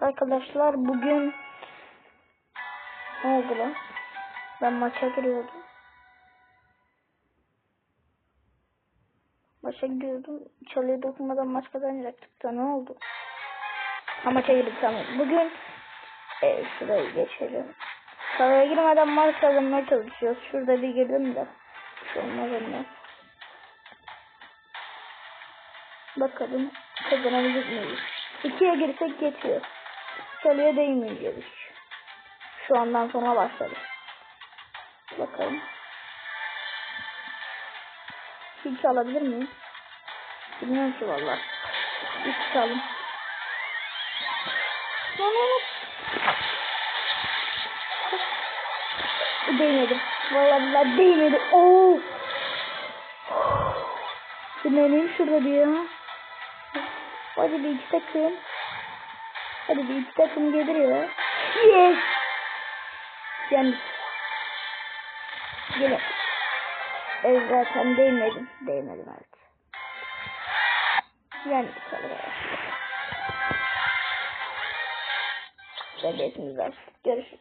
Arkadaşlar bugün ne oldu lan? Ben maça giriyordum. Maça giriyordum. Çalıya dokunmadan maç kazanacaktık da ne oldu? Ha maça girdik tamam. Bugün e, şurayı geçelim. Çalıya girmeden maç kazanmaya çalışıyoruz. Şurada bir girdim de. Şu olmaz olmaz. Bakalım kazanabilecek miyiz? İkiye girsek geçiyor. Çalıya değmeyeceğiz. Şu andan sonra başladı. Bakalım. Hiç alabilir miyim? Bilmiyorum ki valla. Hiç çalım. Lan oğlum. Değmedi. Vallahi billahi değmedi. Oo. Dinleneyim şurada bir ya. Hadi bir iki takım. Hadi bir takım gelir. Yes. Yani. Yine. Evet zaten değmedim. Değmedim evet. Yani kalır. Ve besimiz var. Görüşürüz.